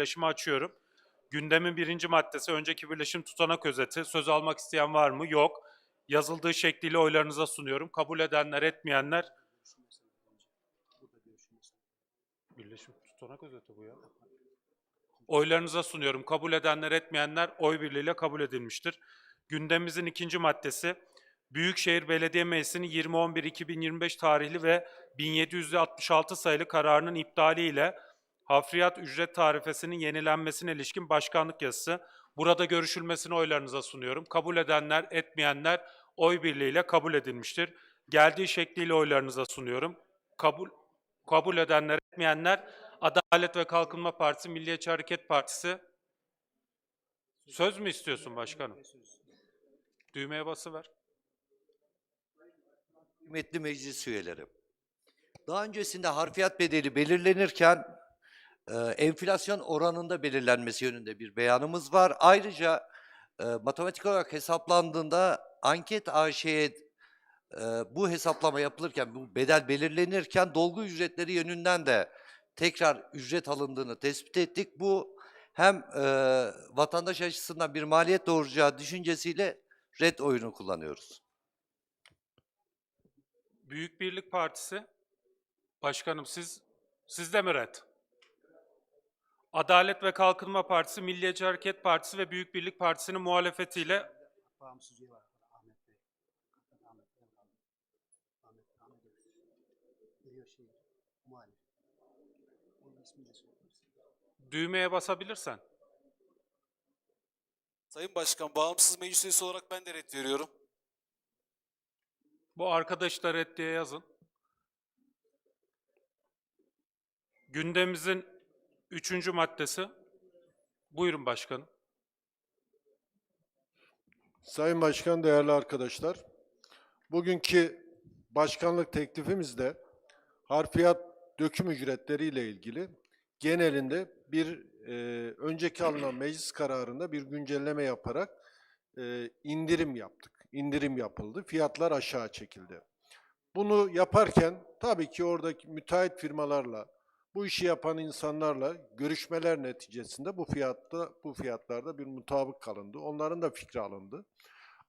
9. birleşimi açıyorum. Gündemin birinci maddesi önceki birleşim tutanak özeti. Söz almak isteyen var mı? Yok. Yazıldığı şekliyle oylarınıza sunuyorum. Kabul edenler, etmeyenler... Birleşim tutanak özeti bu ya. Oylarınıza sunuyorum. Kabul edenler, etmeyenler oy birliğiyle kabul edilmiştir. Gündemimizin ikinci maddesi, Büyükşehir Belediye Meclisi'nin 20.11.2025 tarihli ve 1766 sayılı kararının iptaliyle hafriyat ücret tarifesinin yenilenmesine ilişkin başkanlık yazısı. Burada görüşülmesini oylarınıza sunuyorum. Kabul edenler, etmeyenler oy birliğiyle kabul edilmiştir. Geldiği şekliyle oylarınıza sunuyorum. Kabul kabul edenler, etmeyenler Adalet ve Kalkınma Partisi, Milliyetçi Hareket Partisi. Söz mü istiyorsun başkanım? Düğmeye basıver. Kıymetli meclis üyeleri. Daha öncesinde harfiyat bedeli belirlenirken e, enflasyon oranında belirlenmesi yönünde bir beyanımız var. Ayrıca e, matematik olarak hesaplandığında anket AŞ'ye e, bu hesaplama yapılırken, bu bedel belirlenirken dolgu ücretleri yönünden de tekrar ücret alındığını tespit ettik. Bu hem e, vatandaş açısından bir maliyet doğuracağı düşüncesiyle red oyunu kullanıyoruz. Büyük Birlik Partisi. Başkanım siz siz de mi red? Adalet ve Kalkınma Partisi, Milliyetçi Hareket Partisi ve Büyük Birlik Partisi'nin muhalefetiyle bağımsız üye var Ahmet Bey. Ahmet Bey. Ahmet Ahmet Bey. Geliyor şey muhalif. Onun ismini de söylemişsin. düğmeye basabilirsen. Sayın Başkan, bağımsız meclis üyesi olarak ben de ret veriyorum. Bu arkadaşlar red diye yazın. Gündemimizin üçüncü maddesi. Buyurun başkanım. Sayın Başkan, değerli arkadaşlar. Bugünkü başkanlık teklifimizde harfiyat döküm ücretleri ile ilgili genelinde bir e, önceki alınan meclis kararında bir güncelleme yaparak e, indirim yaptık. İndirim yapıldı. Fiyatlar aşağı çekildi. Bunu yaparken tabii ki oradaki müteahhit firmalarla, bu işi yapan insanlarla görüşmeler neticesinde bu fiyatta bu fiyatlarda bir mutabık kalındı. Onların da fikri alındı.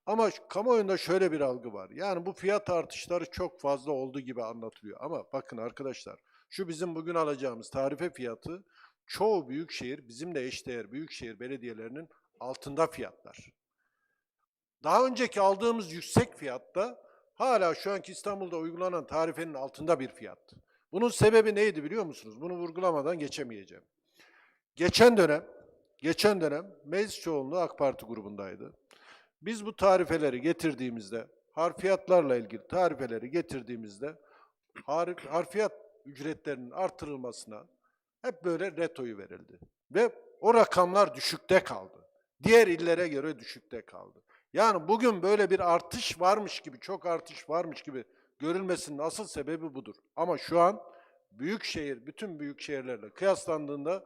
Ama kamuoyunda şöyle bir algı var. Yani bu fiyat artışları çok fazla olduğu gibi anlatılıyor. Ama bakın arkadaşlar, şu bizim bugün alacağımız tarife fiyatı çoğu büyükşehir, bizimle eşdeğer büyükşehir belediyelerinin altında fiyatlar. Daha önceki aldığımız yüksek fiyatta hala şu anki İstanbul'da uygulanan tarifenin altında bir fiyattı. Bunun sebebi neydi biliyor musunuz? Bunu vurgulamadan geçemeyeceğim. Geçen dönem, geçen dönem meclis çoğunluğu AK Parti grubundaydı. Biz bu tarifeleri getirdiğimizde, harfiyatlarla ilgili tarifeleri getirdiğimizde har- harfiyat ücretlerinin artırılmasına hep böyle retoyu verildi. Ve o rakamlar düşükte kaldı. Diğer illere göre düşükte kaldı. Yani bugün böyle bir artış varmış gibi, çok artış varmış gibi görülmesinin asıl sebebi budur. Ama şu an büyük şehir, bütün büyük şehirlerle kıyaslandığında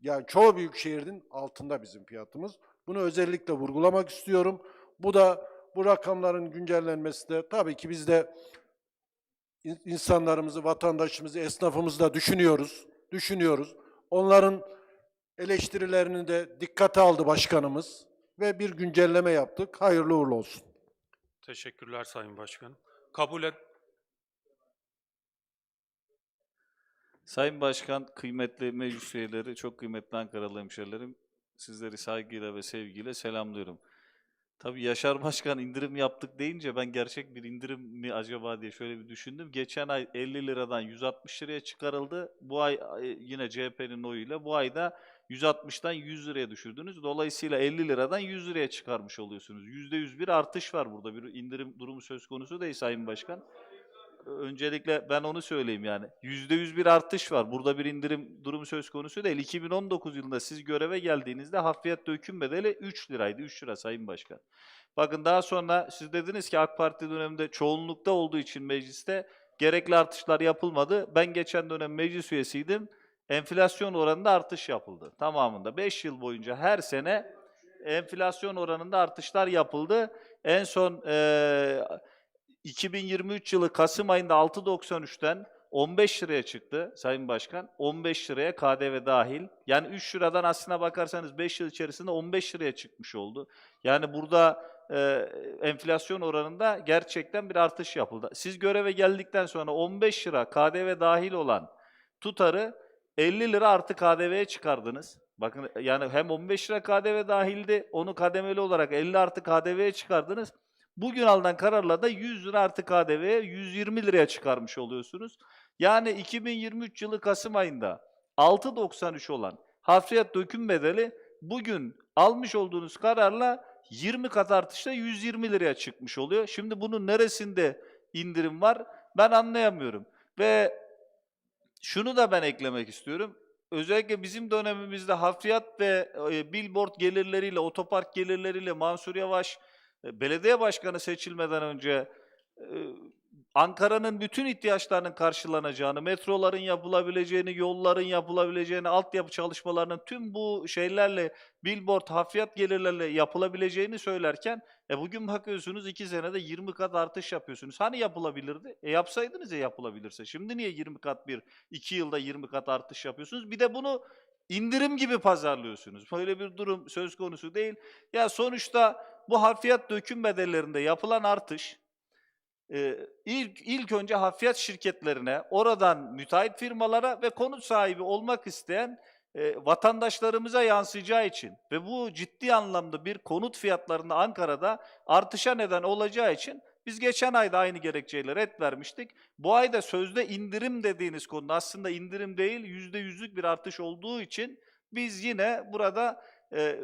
yani çoğu büyük şehrin altında bizim fiyatımız. Bunu özellikle vurgulamak istiyorum. Bu da bu rakamların güncellenmesi de tabii ki biz de in- insanlarımızı, vatandaşımızı, esnafımızı da düşünüyoruz. Düşünüyoruz. Onların eleştirilerini de dikkate aldı başkanımız ve bir güncelleme yaptık. Hayırlı uğurlu olsun. Teşekkürler Sayın Başkanım. Kabul et. Sayın Başkan, kıymetli meclis üyeleri, çok kıymetli Ankaralı hemşerilerim, sizleri saygıyla ve sevgiyle selamlıyorum. Tabii Yaşar Başkan indirim yaptık deyince ben gerçek bir indirim mi acaba diye şöyle bir düşündüm. Geçen ay 50 liradan 160 liraya çıkarıldı. Bu ay yine CHP'nin oyuyla bu ayda 160'tan 100 liraya düşürdünüz. Dolayısıyla 50 liradan 100 liraya çıkarmış oluyorsunuz. %100 bir artış var burada. Bir indirim durumu söz konusu değil Sayın Başkan. Öncelikle ben onu söyleyeyim yani. %100 bir artış var. Burada bir indirim durumu söz konusu değil. 2019 yılında siz göreve geldiğinizde hafriyat döküm bedeli 3 liraydı. 3 lira Sayın Başkan. Bakın daha sonra siz dediniz ki AK Parti döneminde çoğunlukta olduğu için mecliste gerekli artışlar yapılmadı. Ben geçen dönem meclis üyesiydim. Enflasyon oranında artış yapıldı tamamında. 5 yıl boyunca her sene enflasyon oranında artışlar yapıldı. En son eee 2023 yılı Kasım ayında 6.93'ten 15 liraya çıktı Sayın Başkan. 15 liraya KDV dahil. Yani 3 liradan aslına bakarsanız 5 yıl içerisinde 15 liraya çıkmış oldu. Yani burada e, enflasyon oranında gerçekten bir artış yapıldı. Siz göreve geldikten sonra 15 lira KDV dahil olan tutarı 50 lira artı KDV'ye çıkardınız. Bakın yani hem 15 lira KDV dahildi, onu kademeli olarak 50 artı KDV'ye çıkardınız. Bugün alınan kararla da 100 lira artı KDV'ye 120 liraya çıkarmış oluyorsunuz. Yani 2023 yılı Kasım ayında 6.93 olan harfiyat döküm bedeli bugün almış olduğunuz kararla 20 kat artışla 120 liraya çıkmış oluyor. Şimdi bunun neresinde indirim var ben anlayamıyorum. Ve şunu da ben eklemek istiyorum. Özellikle bizim dönemimizde hafriyat ve e, billboard gelirleriyle, otopark gelirleriyle Mansur Yavaş e, belediye başkanı seçilmeden önce e, Ankara'nın bütün ihtiyaçlarının karşılanacağını, metroların yapılabileceğini, yolların yapılabileceğini, altyapı çalışmalarının tüm bu şeylerle, billboard, hafriyat gelirlerle yapılabileceğini söylerken e bugün bakıyorsunuz iki senede 20 kat artış yapıyorsunuz. Hani yapılabilirdi? E yapsaydınız ya yapılabilirse. Şimdi niye 20 kat bir, iki yılda 20 kat artış yapıyorsunuz? Bir de bunu indirim gibi pazarlıyorsunuz. Böyle bir durum söz konusu değil. Ya sonuçta bu harfiyat döküm bedellerinde yapılan artış e, ilk, ilk önce harfiyat şirketlerine, oradan müteahhit firmalara ve konut sahibi olmak isteyen e, vatandaşlarımıza yansıyacağı için ve bu ciddi anlamda bir konut fiyatlarında Ankara'da artışa neden olacağı için biz geçen ayda aynı gerekçeyle red vermiştik. Bu ayda sözde indirim dediğiniz konuda aslında indirim değil yüzde yüzlük bir artış olduğu için biz yine burada e,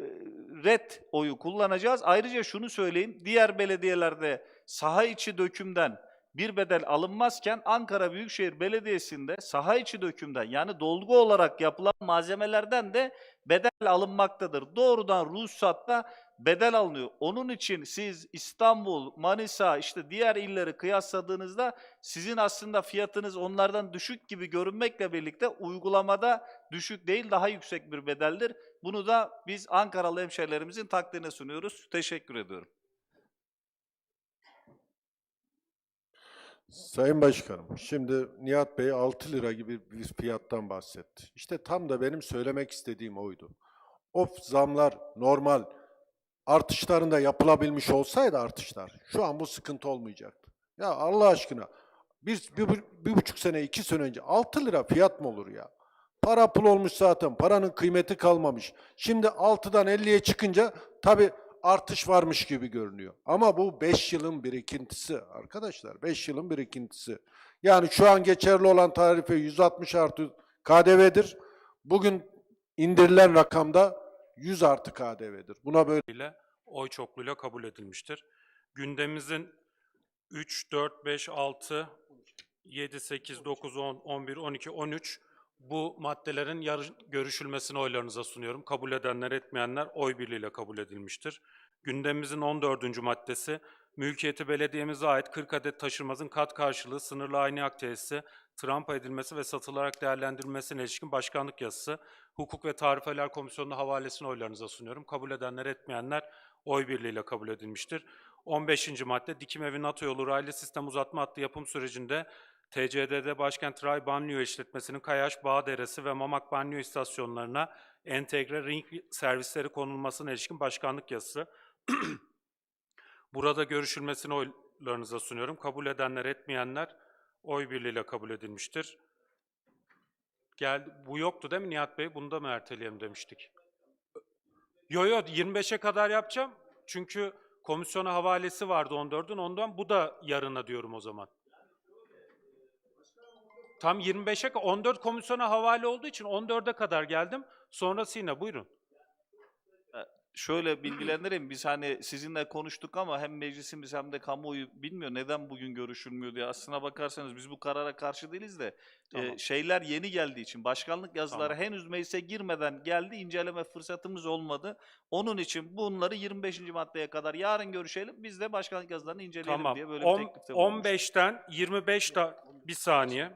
red oyu kullanacağız. Ayrıca şunu söyleyeyim, diğer belediyelerde saha içi dökümden bir bedel alınmazken Ankara Büyükşehir Belediyesi'nde saha içi dökümden yani dolgu olarak yapılan malzemelerden de bedel alınmaktadır. Doğrudan ruhsatla bedel alınıyor. Onun için siz İstanbul, Manisa işte diğer illeri kıyasladığınızda sizin aslında fiyatınız onlardan düşük gibi görünmekle birlikte uygulamada düşük değil daha yüksek bir bedeldir. Bunu da biz Ankaralı hemşehrilerimizin takdirine sunuyoruz. Teşekkür ediyorum. Sayın Başkanım, şimdi Nihat Bey 6 lira gibi bir fiyattan bahsetti. İşte tam da benim söylemek istediğim oydu. O zamlar normal artışlarında yapılabilmiş olsaydı artışlar, şu an bu sıkıntı olmayacaktı. Ya Allah aşkına, bir, bir, bir buçuk sene, iki sene önce 6 lira fiyat mı olur ya? Para pul olmuş zaten, paranın kıymeti kalmamış. Şimdi 6'dan 50'ye çıkınca tabii artış varmış gibi görünüyor. Ama bu 5 yılın birikintisi arkadaşlar. 5 yılın birikintisi. Yani şu an geçerli olan tarife 160 artı KDV'dir. Bugün indirilen rakamda 100 artı KDV'dir. Buna böyle oy çokluğuyla kabul edilmiştir. Gündemimizin 3, 4, 5, 6, 7, 8, 9, 10, 11, 12, 13 bu maddelerin yarı- görüşülmesini oylarınıza sunuyorum. Kabul edenler etmeyenler oy birliğiyle kabul edilmiştir. Gündemimizin 14. maddesi mülkiyeti belediyemize ait 40 adet taşınmazın kat karşılığı sınırlı aynı hak tesisi, trampa edilmesi ve satılarak değerlendirilmesine ilişkin başkanlık yazısı Hukuk ve Tarifeler Komisyonu'na havalesini oylarınıza sunuyorum. Kabul edenler etmeyenler oy birliğiyle kabul edilmiştir. 15. madde dikim evi NATO yolu raylı sistem uzatma hattı yapım sürecinde TCDD Başkent Ray Banliyö işletmesinin Kayaş, Bağderesi ve Mamak Banliyö istasyonlarına entegre ring servisleri konulmasına ilişkin başkanlık yazısı. Burada görüşülmesini oylarınıza sunuyorum. Kabul edenler etmeyenler oy birliğiyle kabul edilmiştir. Gel, bu yoktu değil mi Nihat Bey? Bunu da mı erteleyelim demiştik. Yo yo 25'e kadar yapacağım. Çünkü komisyona havalesi vardı 14'ün ondan. Bu da yarına diyorum o zaman. Tam 25'e ka- 14 komisyona havale olduğu için 14'e kadar geldim. Sonrası yine buyurun. Şöyle bilgilendireyim. Biz hani sizinle konuştuk ama hem meclisimiz hem de kamuoyu bilmiyor neden bugün görüşülmüyor diye. Aslına bakarsanız biz bu karara karşı değiliz de e, Tamam. şeyler yeni geldiği için başkanlık yazıları henüz meclise girmeden geldi. inceleme fırsatımız olmadı. Onun için bunları 25. maddeye kadar yarın görüşelim. Biz de başkanlık yazılarını inceleyelim Tamam. diye böyle On- bir teklifte bulunmuştuk. 15'ten 25 da bir saniye.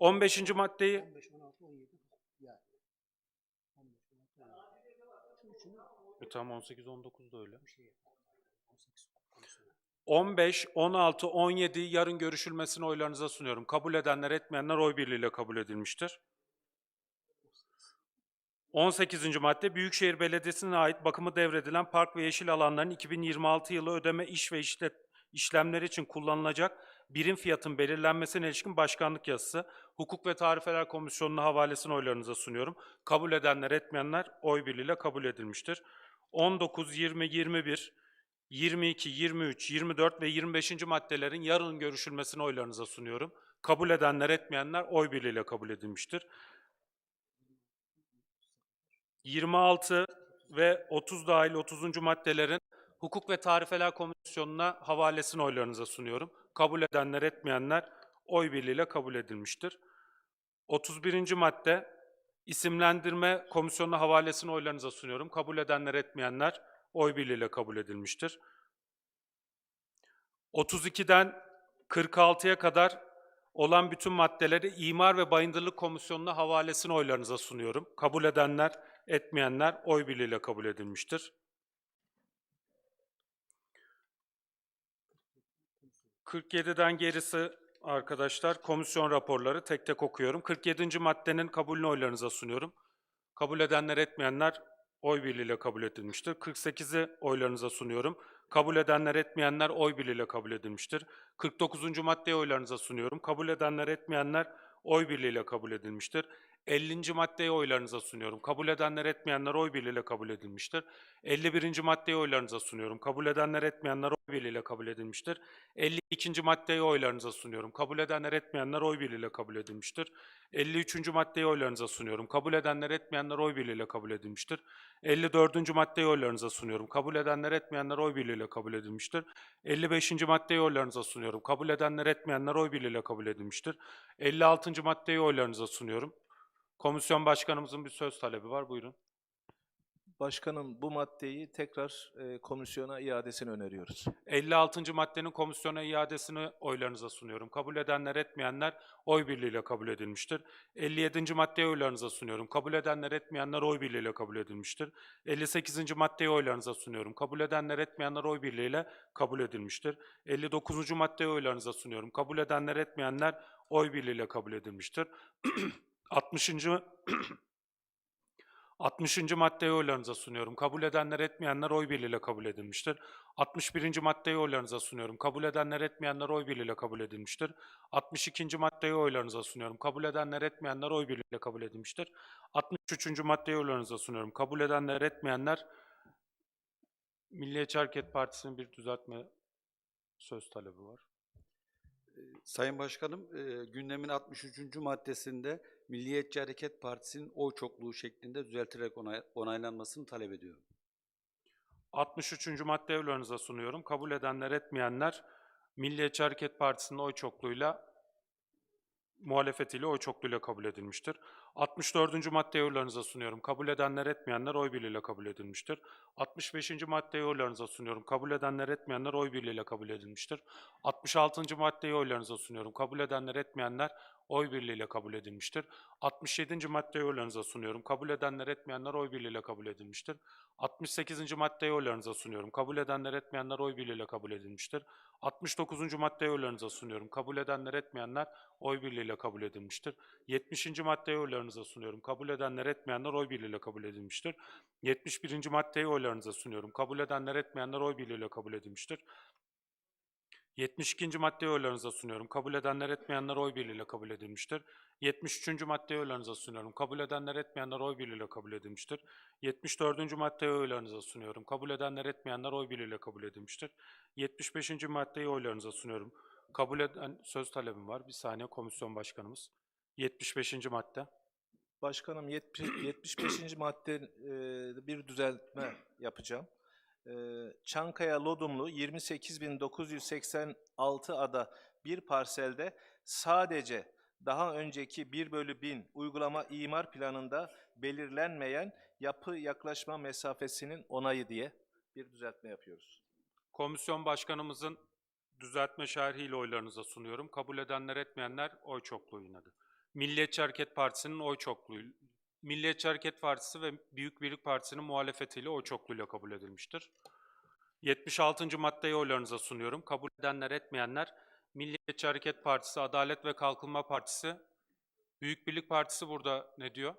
15. maddeyi 15, 16, 17 yani. 15, 16, 17. Şu üçünü e, tamam 18 19 da öyle. bir şey yapalım. 18 komisyonu. 15, 16, 17 yarın görüşülmesini oylarınıza sunuyorum. Kabul edenler etmeyenler oy birliğiyle kabul edilmiştir. 18. madde Büyükşehir Belediyesi'ne ait bakımı devredilen park ve yeşil alanların 2026 yılı ödeme iş ve işlet, işlemleri için kullanılacak birim fiyatın belirlenmesine ilişkin başkanlık yazısı Hukuk ve Tarifeler Komisyonu'na havalesini oylarınıza sunuyorum. Kabul edenler etmeyenler oy birliğiyle kabul edilmiştir. 19, 20, 21, 22, 23, 24 ve 25. maddelerin yarın görüşülmesini oylarınıza sunuyorum. Kabul edenler etmeyenler oy birliğiyle kabul edilmiştir. 26 ve 30 dahil 30. maddelerin Hukuk ve Tarifeler Komisyonu'na havalesini oylarınıza sunuyorum. Kabul edenler etmeyenler oy birliğiyle kabul edilmiştir. 31. madde isimlendirme komisyonuna havalesini oylarınıza sunuyorum. Kabul edenler etmeyenler oy birliğiyle kabul edilmiştir. 32'den 46'ya kadar olan bütün maddeleri İmar ve Bayındırlık Komisyonu'na havalesini oylarınıza sunuyorum. Kabul edenler, etmeyenler oy birliğiyle kabul edilmiştir. 47'den gerisi arkadaşlar komisyon raporları tek tek okuyorum. 47. maddenin kabulünü oylarınıza sunuyorum. Kabul edenler etmeyenler oy birliğiyle kabul edilmiştir. 48'i oylarınıza sunuyorum. Kabul edenler etmeyenler oy birliğiyle kabul edilmiştir. 49. maddeyi oylarınıza sunuyorum. Kabul edenler etmeyenler oy birliğiyle kabul edilmiştir. 50. maddeyi oylarınıza sunuyorum. Kabul edenler etmeyenler oy birliğiyle kabul edilmiştir. 51. maddeyi oylarınıza sunuyorum. Kabul edenler etmeyenler oy birliğiyle kabul edilmiştir. 52. maddeyi oylarınıza sunuyorum. Kabul edenler etmeyenler oy birliğiyle kabul edilmiştir. 53. maddeyi oylarınıza sunuyorum. Kabul edenler etmeyenler oy birliğiyle kabul edilmiştir. 54. maddeyi oylarınıza sunuyorum. Kabul edenler etmeyenler oy birliğiyle kabul edilmiştir. 55. maddeyi oylarınıza sunuyorum. Kabul edenler etmeyenler oy birliğiyle kabul edilmiştir. 56. maddeyi oylarınıza sunuyorum. Komisyon başkanımızın bir söz talebi var. Buyurun. Başkanım bu maddeyi tekrar e, komisyona iadesini öneriyoruz. 56. maddenin komisyona iadesini oylarınıza sunuyorum. Kabul edenler etmeyenler oy birliğiyle kabul edilmiştir. 57. maddeyi oylarınıza sunuyorum. Kabul edenler etmeyenler oy birliğiyle kabul edilmiştir. 58. maddeyi oylarınıza sunuyorum. Kabul edenler etmeyenler oy birliğiyle kabul edilmiştir. 59. maddeyi oylarınıza sunuyorum. Kabul edenler etmeyenler oy birliğiyle kabul edilmiştir. 60. 60. maddeyi oylarınıza sunuyorum. Kabul edenler etmeyenler oy birliğiyle kabul edilmiştir. 61. maddeyi oylarınıza sunuyorum. Kabul edenler etmeyenler oy birliğiyle kabul edilmiştir. 62. maddeyi oylarınıza sunuyorum. Kabul edenler etmeyenler oy birliğiyle kabul edilmiştir. 63. maddeyi oylarınıza sunuyorum. Kabul edenler etmeyenler Milliyetçi Hareket Partisi'nin bir düzeltme söz talebi var. Sayın Başkanım, e, gündemin 63. maddesinde Milliyetçi Hareket Partisi'nin oy çokluğu şeklinde düzeltilerek onay- onaylanmasını talep ediyorum. 63. madde oylarınıza sunuyorum. Kabul edenler etmeyenler Milliyetçi Hareket Partisi'nin oy çokluğuyla muhalefetiyle oy çokluğuyla kabul edilmiştir. 64. maddeyi oylarınıza sunuyorum. Kabul edenler etmeyenler oy birliğiyle kabul edilmiştir. 65. maddeyi oylarınıza sunuyorum. Kabul edenler etmeyenler oy birliğiyle kabul edilmiştir. 66. maddeyi oylarınıza sunuyorum. Kabul edenler etmeyenler oy birliğiyle kabul edilmiştir. 67. maddeyi oylarınıza sunuyorum. Kabul edenler etmeyenler oy birliğiyle kabul edilmiştir. 68. maddeyi oylarınıza sunuyorum. Kabul edenler etmeyenler oy birliğiyle kabul edilmiştir. 69. maddeyi oylarınıza sunuyorum. Kabul edenler etmeyenler oy birliğiyle kabul edilmiştir. 70. maddeyi oylarınıza sunuyorum. Kabul edenler etmeyenler oy birliğiyle kabul edilmiştir. 71. maddeyi oylarınıza sunuyorum. Kabul edenler etmeyenler oy birliğiyle kabul edilmiştir. 72. maddeyi oylarınıza sunuyorum. Kabul edenler etmeyenler oy birliğiyle kabul edilmiştir. 73. maddeyi oylarınıza sunuyorum. Kabul edenler etmeyenler oy birliğiyle kabul edilmiştir. 74. maddeyi oylarınıza sunuyorum. Kabul edenler etmeyenler oy birliğiyle kabul edilmiştir. 75. maddeyi oylarınıza sunuyorum. Kabul eden söz talebim var. Bir saniye komisyon başkanımız. 75. madde. Başkanım 70, 75. madde e, bir düzeltme yapacağım. Çankaya Lodumlu 28.986 ada bir parselde sadece daha önceki 1 bölü 1000 uygulama imar planında belirlenmeyen yapı yaklaşma mesafesinin onayı diye bir düzeltme yapıyoruz. Komisyon başkanımızın düzeltme şerhiyle oylarınıza sunuyorum. Kabul edenler etmeyenler oy çokluğu yinadı. Milliyetçi Hareket Partisi'nin oy çokluğu, Milliyetçi Hareket Partisi ve Büyük Birlik Partisi'nin muhalefetiyle oy çokluğuyla kabul edilmiştir. 76. maddeyi oylarınıza sunuyorum. Kabul edenler etmeyenler Milliyetçi Hareket Partisi, Adalet ve Kalkınma Partisi, Büyük Birlik Partisi burada ne diyor?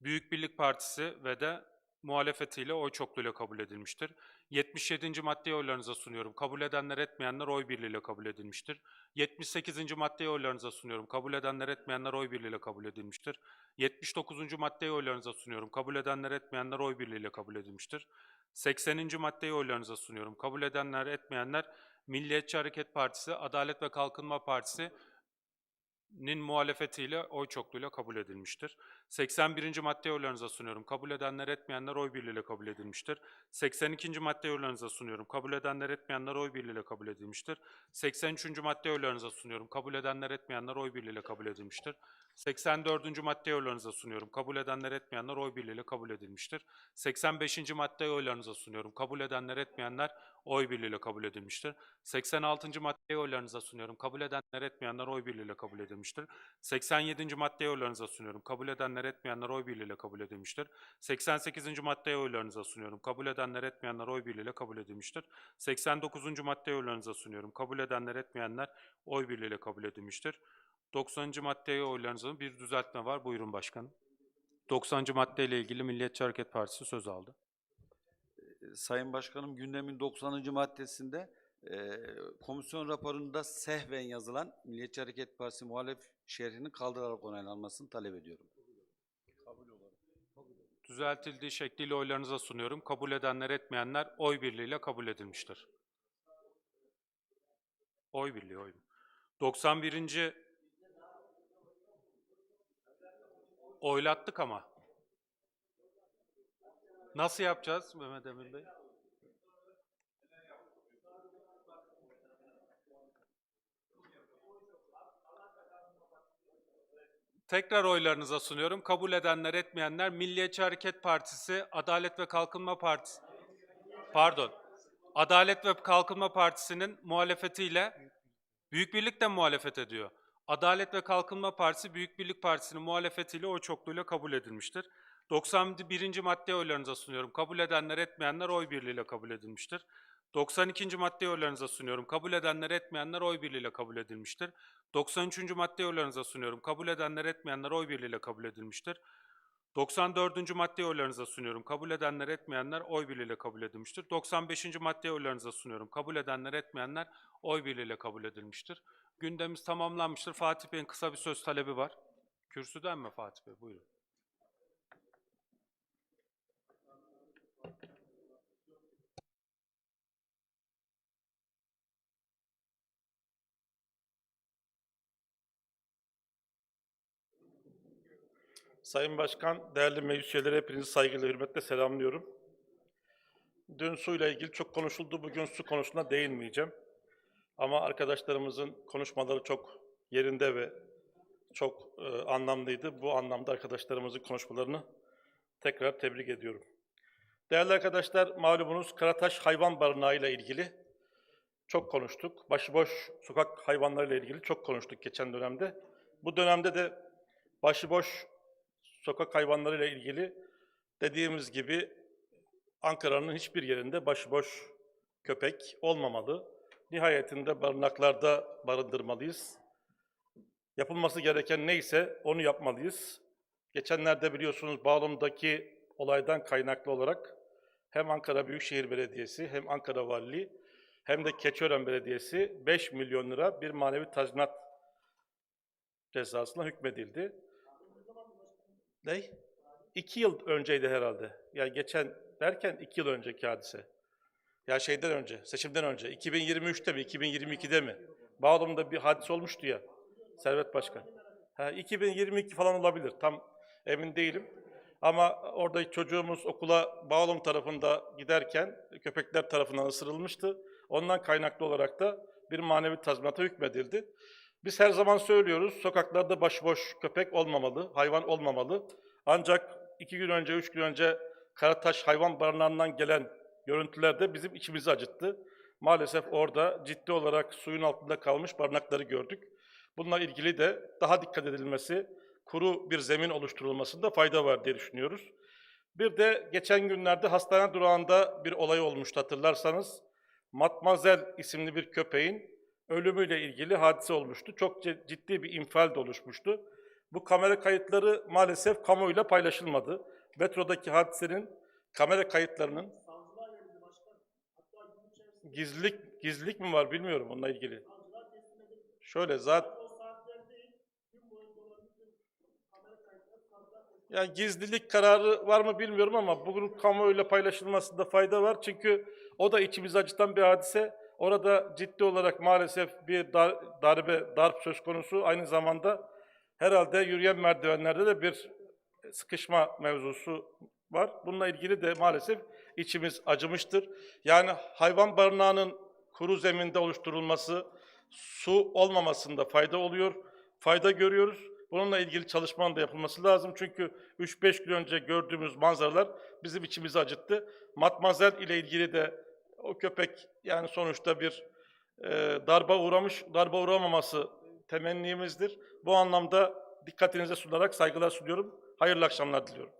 Büyük Birlik Partisi ve de muhalefetiyle oy çokluğuyla kabul edilmiştir. 77. maddeyi oylarınıza sunuyorum. Kabul edenler etmeyenler oy birliğiyle kabul edilmiştir. 78. maddeyi oylarınıza sunuyorum. Kabul edenler etmeyenler oy birliğiyle kabul edilmiştir. 79. maddeyi oylarınıza sunuyorum. Kabul edenler etmeyenler oy birliğiyle kabul edilmiştir. 80. maddeyi oylarınıza sunuyorum. Kabul edenler etmeyenler Milliyetçi Hareket Partisi, Adalet ve Kalkınma Partisi, nin muhalefetiyle oy çokluğuyla kabul edilmiştir. 81. madde oylarınıza sunuyorum. Kabul edenler etmeyenler oy birliğiyle kabul edilmiştir. 82. madde oylarınıza sunuyorum. Kabul edenler etmeyenler oy birliğiyle kabul edilmiştir. 83. madde oylarınıza sunuyorum. Kabul edenler etmeyenler oy birliğiyle kabul edilmiştir. 84. madde oylarınıza sunuyorum. Kabul edenler etmeyenler oy birliğiyle kabul edilmiştir. 85. madde oylarınıza sunuyorum. Kabul edenler etmeyenler oy birliğiyle kabul edilmiştir. 86. maddeyi oylarınıza sunuyorum. Kabul edenler etmeyenler oy birliğiyle kabul edilmiştir. 87. maddeyi oylarınıza sunuyorum. Kabul edenler etmeyenler oy birliğiyle kabul edilmiştir. 88. maddeyi oylarınıza sunuyorum. Kabul edenler etmeyenler oy birliğiyle kabul edilmiştir. 89. maddeyi oylarınıza sunuyorum. Kabul edenler etmeyenler oy birliğiyle kabul edilmiştir. 90. maddeye oylarınıza bir düzeltme var. Buyurun başkanım. 90. maddeyle ilgili Milliyetçi Hareket Partisi söz aldı. Sayın Başkanım gündemin 90. maddesinde e, komisyon raporunda sehven yazılan Milliyetçi Hareket Partisi muhalef şerhinin kaldırarak onaylanmasını talep ediyorum. Düzeltildiği şekliyle oylarınıza sunuyorum. Kabul edenler etmeyenler oy birliğiyle kabul edilmiştir. Oy birliği, oy birliği. 91. Oylattık ama. Nasıl yapacağız Mehmet Emin Bey? Tekrar oylarınıza sunuyorum. Kabul edenler etmeyenler Milliyetçi Hareket Partisi, Adalet ve Kalkınma Partisi, pardon, Adalet ve Kalkınma Partisi'nin muhalefetiyle Büyük Birlik de muhalefet ediyor. Adalet ve Kalkınma Partisi, Büyük Birlik Partisi'nin muhalefetiyle oy çokluğuyla kabul edilmiştir. 91. madde oylarınıza sunuyorum. Kabul edenler etmeyenler oy birliğiyle kabul edilmiştir. 92. madde oylarınıza sunuyorum. Kabul edenler etmeyenler oy birliğiyle kabul edilmiştir. 93. madde oylarınıza sunuyorum. Kabul edenler etmeyenler oy birliğiyle kabul edilmiştir. 94. madde oylarınıza sunuyorum. Kabul edenler etmeyenler oy birliğiyle kabul edilmiştir. 95. madde oylarınıza sunuyorum. Kabul edenler etmeyenler oy birliğiyle kabul edilmiştir. Gündemimiz tamamlanmıştır. Fatih Bey'in kısa bir söz talebi var. Kürsüden mi Fatih Bey? Buyurun. Sayın Başkan, değerli meclis üyeleri hepinizi saygıyla, hürmetle selamlıyorum. Dün suyla ilgili çok konuşuldu, bugün su konusuna değinmeyeceğim. Ama arkadaşlarımızın konuşmaları çok yerinde ve çok e, anlamlıydı. Bu anlamda arkadaşlarımızın konuşmalarını tekrar tebrik ediyorum. Değerli arkadaşlar, malumunuz Karataş Hayvan Barınağı ile ilgili çok konuştuk. Başıboş sokak hayvanlarıyla ilgili çok konuştuk geçen dönemde. Bu dönemde de başıboş sokak hayvanlarıyla ilgili dediğimiz gibi Ankara'nın hiçbir yerinde başıboş köpek olmamalı. Nihayetinde barınaklarda barındırmalıyız. Yapılması gereken neyse onu yapmalıyız. Geçenlerde biliyorsunuz Bağlum'daki olaydan kaynaklı olarak hem Ankara Büyükşehir Belediyesi hem Ankara Valiliği hem de Keçiören Belediyesi 5 milyon lira bir manevi tazminat cezasına hükmedildi. Ne? İki yıl önceydi herhalde. Yani geçen derken iki yıl önceki hadise. Ya şeyden önce, seçimden önce. 2023'te mi, 2022'de mi? Bağlamda bir hadise olmuştu ya. Servet Başkan. Ha, 2022 falan olabilir. Tam emin değilim. Ama orada çocuğumuz okula Bağlum tarafında giderken köpekler tarafından ısırılmıştı. Ondan kaynaklı olarak da bir manevi tazminata hükmedildi. Biz her zaman söylüyoruz, sokaklarda başıboş köpek olmamalı, hayvan olmamalı. Ancak iki gün önce, üç gün önce Karataş Hayvan Barınağı'ndan gelen görüntüler de bizim içimizi acıttı. Maalesef orada ciddi olarak suyun altında kalmış barınakları gördük. Bununla ilgili de daha dikkat edilmesi, kuru bir zemin oluşturulmasında fayda var diye düşünüyoruz. Bir de geçen günlerde hastane durağında bir olay olmuştu hatırlarsanız. Matmazel isimli bir köpeğin ölümüyle ilgili hadise olmuştu. Çok ciddi bir infial de oluşmuştu. Bu kamera kayıtları maalesef kamuoyuyla paylaşılmadı. Metro'daki hadisenin kamera kayıtlarının gizlilik gizlilik mi var bilmiyorum onunla ilgili. Şöyle zaten yani gizlilik kararı var mı bilmiyorum ama bugün kamuoyuyla paylaşılmasında fayda var. Çünkü o da içimizi acıtan bir hadise. Orada ciddi olarak maalesef bir dar- darbe, darp söz konusu. Aynı zamanda herhalde yürüyen merdivenlerde de bir sıkışma mevzusu var. Bununla ilgili de maalesef içimiz acımıştır. Yani hayvan barınağının kuru zeminde oluşturulması, su olmamasında fayda oluyor, fayda görüyoruz. Bununla ilgili çalışmanın da yapılması lazım. Çünkü 3-5 gün önce gördüğümüz manzaralar bizim içimizi acıttı. Matmazel ile ilgili de o köpek yani sonuçta bir e, darba uğramış, darba uğramaması temennimizdir. Bu anlamda dikkatinize sunarak saygılar sunuyorum. Hayırlı akşamlar diliyorum.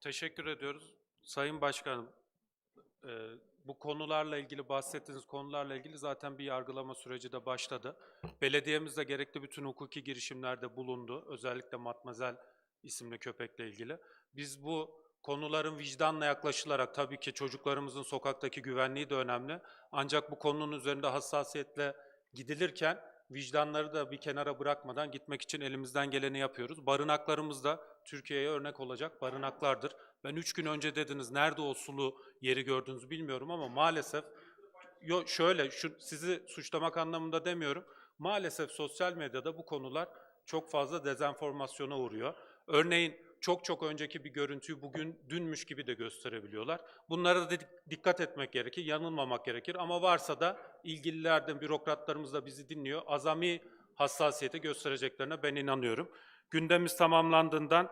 Teşekkür ediyoruz. Sayın Başkanım, e, bu konularla ilgili, bahsettiğiniz konularla ilgili zaten bir yargılama süreci de başladı. Belediyemiz de gerekli bütün hukuki girişimlerde bulundu. Özellikle Matmazel isimli köpekle ilgili. Biz bu konuların vicdanla yaklaşılarak tabii ki çocuklarımızın sokaktaki güvenliği de önemli. Ancak bu konunun üzerinde hassasiyetle gidilirken vicdanları da bir kenara bırakmadan gitmek için elimizden geleni yapıyoruz. Barınaklarımız da Türkiye'ye örnek olacak barınaklardır. Ben üç gün önce dediniz nerede o sulu yeri gördünüz bilmiyorum ama maalesef yo, şöyle şu, sizi suçlamak anlamında demiyorum. Maalesef sosyal medyada bu konular çok fazla dezenformasyona uğruyor. Örneğin çok çok önceki bir görüntüyü bugün dünmüş gibi de gösterebiliyorlar. Bunlara da dik- dikkat etmek gerekir, yanılmamak gerekir. Ama varsa da ilgililerden, bürokratlarımız da bizi dinliyor. Azami hassasiyeti göstereceklerine ben inanıyorum. Gündemimiz tamamlandığından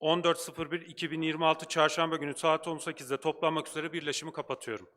14.01.2026 Çarşamba günü saat 18'de toplanmak üzere birleşimi kapatıyorum.